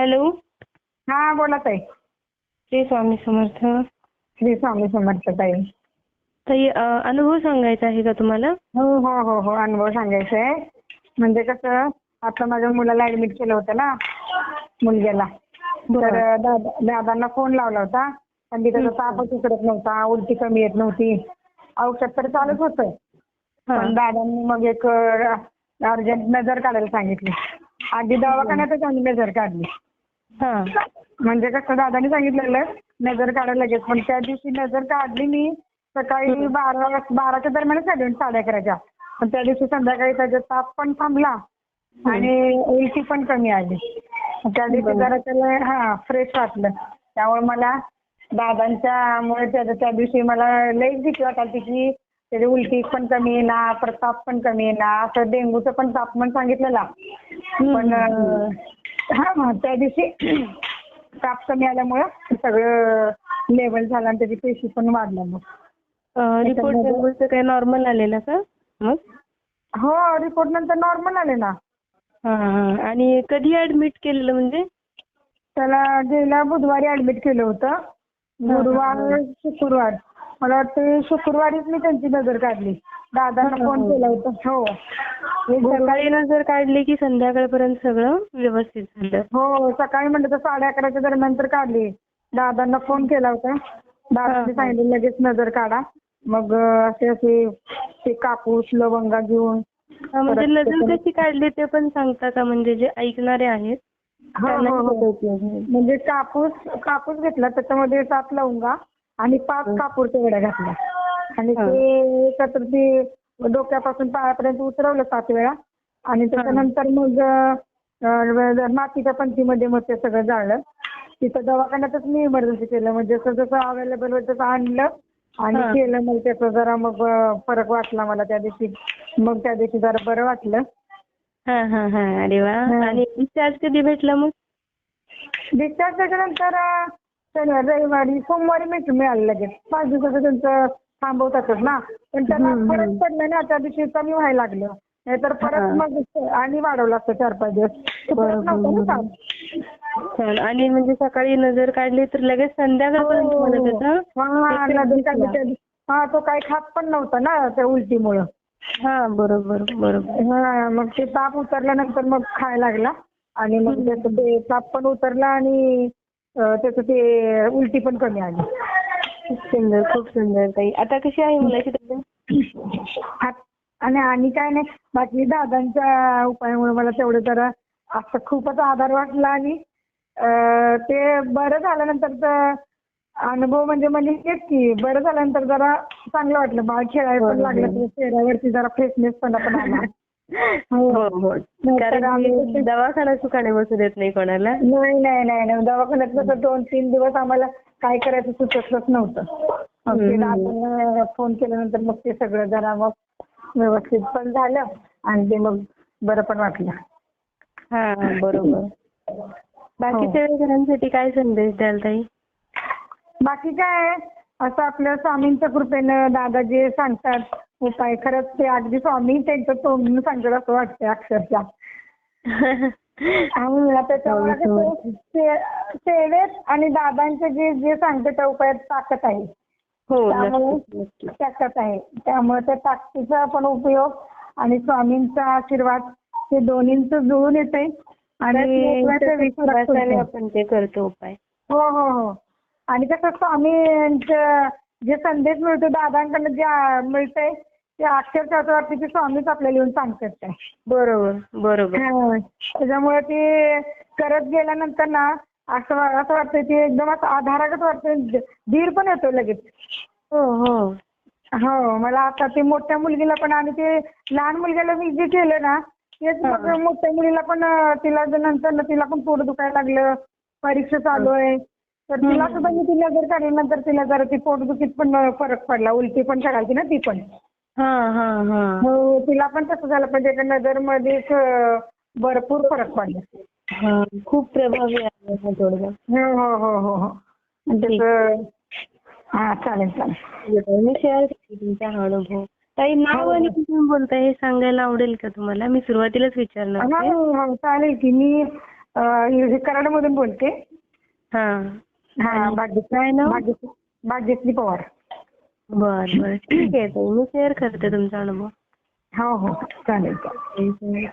Hello? हा बोला ताई. श्री स्वामी समर्थ. श्री स्वामी समर्थ ताई. ताई अ, अनुभव सांगायचा आहे का तुम्हाला? हो हो हो हो अनुभव सांगायचा आहे. म्हणजे कसं आता माझ्या मुलाला ऍडमिट केलं होतं ना मुलग्याला. तर दादा दादांना फोन लावला होता. पण तिथं तापच उतरत नव्हता उलटी कमी येत नव्हती. औषध तर चालूच होतं. पण दादांनी मग एक अर्जंट नजर काढायला सांगितली. अगदी दवाखान्यातच आम्ही नजर काढली. म्हणजे कसं दादाने सांगितलेलं नजर काढायला लगेच. पण त्या दिवशी नजर काढली मी सकाळी बारा बाराच्या दरम्यानच काढली साडे अकराच्या पण त्या दिवशी संध्याकाळी त्याचा ताप पण थांबला आणि उलटी पण कमी आली. त्या दिवशी जरा त्याला हा फ्रेश वाटलं. त्यामुळे मला दादांच्यामुळे त्याच्या त्या दिवशी मला लईच भीती वाटायची की त्याची उलटी पण कमी येणार परत ताप पण कमी येणार असं डेंग्यूचं पण तापमान सांगितलेला. पण हा त्या दिवशी ताप कमी आल्यामुळं सगळं लेवल झालं आणि त्याची पेशी पण वाढल्या मग. रिपोर्ट काही नॉर्मल आलेला का मग? हो रिपोर्ट नंतर नॉर्मल आले ना. आणि कधी ऍडमिट केलेलं म्हणजे? त्याला गेल्या बुधवारी ऍडमिट केलं होतं. गुरुवार शुक्रवार. मला वाटतं शुक्रवारीच मी त्यांची नजर काढली. दादांना फोन केला होता. हो. सकाळी नजर काढली की संध्याकाळपर्यंत सगळं व्यवस्थित झालं. हो सकाळी म्हणलं तर साडे अकराच्या दरम्यान तर काढली. दादांना फोन केला होता. दादांनी सांगितलं लगेच नजर काढा. मग असे असे ते कापूस लवंगा घेऊन हा, म्हणजे नजर कशी काढली ते पण सांगता का? म्हणजे जे ऐकणारे आहेत हो, हो, हो. म्हणजे कापूस कापूस घेतला त्याच्यामध्ये सात लवंगा आणि पाच कापूरच्या वेळा घातल्या. आणि ते एकत्र ते डोक्यापासून पायापर्यंत उतरवलं सात वेळा. आणि त्याच्यानंतर मग मातीच्या पंथीमध्ये मग ते सगळं जाळलं. तिथं दवाखान्यातच मी इमर्जन्सी केलं. म्हणजे जसं जसं अवेलेबल होतं तसं आणलं आणि केलं मग त्याचं जरा मग फरक वाटला मला त्या दिवशी. मग त्या दिवशी जरा बरं वाटलं. हा हा हा. अरे वा. आणि डिस्चार्ज कधी भेटला मग? डिस्चार्ज त्याच्यानंतर शनिवार रविवारी सोमवारी मिळालं लगेच. पाच दिवसाचं त्यांचं थांबवतातच ना. पण त्याला फरक पडला ना त्या दिवशी कमी व्हायला लागलं. नाहीतर परत मग आणि वाढवलं असतं चार पाच दिवस. ते परत नव्हतं ना ताप. छान. आणि म्हणजे सकाळी नजर काढली तर लगेच संध्याकाळपर्यंत मला हो. हा, नजर काढली त्या दिवशी. हा तो काही खात पण नव्हता ना त्या उलटीमुळं. हा बरोबर बरोबर. हा मग ते ताप उतरल्यानंतर मग खायला लागला. आणि मग त्याचं ते ताप पण उतरला आणि अं, त्याचं ते उलटी पण कमी आली. खूप सुंदर खूप सुंदर ताई. आता कशी आहे मुलाची तब्येत? आणि आणि काय नाही बाकी दादांच्या उपायामुळे मला तेवढं जरा असं खूपच आधार वाटला आणि ते बरं झाल्यानंतरचा अनुभव म्हणजे म्हणजे हेच की बरं झाल्यानंतर जरा चांगलं वाटलं. बाळ खेळायला पण लागलं चेहऱ्यावरती जरा फ्रेशनेस पण पण आला. हो हो. दवाखाना सुखाने बसू देत नाही कोणाला. नाही नाही नाही नाही. दवाखान्यात कसं दोन तीन दिवस आम्हाला काय करायचं सुचतच नव्हतं. मग फोन केल्यानंतर मग ते सगळं जरा मग व्यवस्थित पण झालं आणि ते मग बरं पण वाटलं. हा बरोबर. बाकीच्या घरांसाठी काय संदेश द्याल ताई? बाकी काय असं आपल्या स्वामींच्या कृपेनं दादा जे सांगतात उपाय खरंच ते अगदी स्वामी त्यांचं तोंडून सांगतात असं वाटतंय अक्षरशः. आणि मला त्याच्यामुळे कसं से- सेवेत आणि दादांचे जे जे सांगते त्या उपायात ताकद आहे. हो त्यामुळे नक्कीच नक्कीच. ताकद आहे. त्यामुळे त्या ताकदीचा पण उपयोग आणि स्वामींचा आशीर्वाद हे दोन्हींच जुळून येते आणि विश्वासाने. आपण ते करतो उपाय. हो हो हो. आणि कसं स्वामींचं जे संदेश मिळतो दादांकडनं जे आ- मिळतंय ते अक्षरशः वाटतं की स्वामीच आपल्याला येऊन सांगतात काय. बरोबर बरोबर. हा. त्याच्यामुळे ते करत गेल्यानंतर ना असं वा- असं वाटतं की एकदम असं आधारागत वाटतं धीर पण येतो लगेच. हो हो. हो मला आता ते मोठ्या मुलगीला पण आणि ते लहान मुलग्याला मी जे केलं ना तेच मग मोठ्या मुलीला पण अं, तिला नंतर ना तिला पण पोट दुखायला लागलं परीक्षा चालू आहे तर तिला सुद्धा मी तिला जर काढल्यानंतर तिला जरा ती पोटदुखीत पण अं, फरक पडला उलटी पण करायची ना ती पण. हा हा हा. हो तिला पण तसं झालं पण त्याच्या नजरमध्येच अं, भरपूर फरक पडला. हा खूप प्रभावी आहे हा हो हो हो हो हो. हा चालेल चालेल. मी शेअर केली तुमचा हा अनुभव. ताई नाव आणि कुठून बोलताय हे सांगायला आवडेल का तुम्हाला? मी सुरुवातीलाच विचारणार हो. हो चालेल की मी अं, हे कराडमधून बोलते. हा. हा भाग्यश्री पवार. बर बर. ठीक आहे ताई. मी शेअर करते तुमचा अनुभव. हो हो. चालेल चालेल.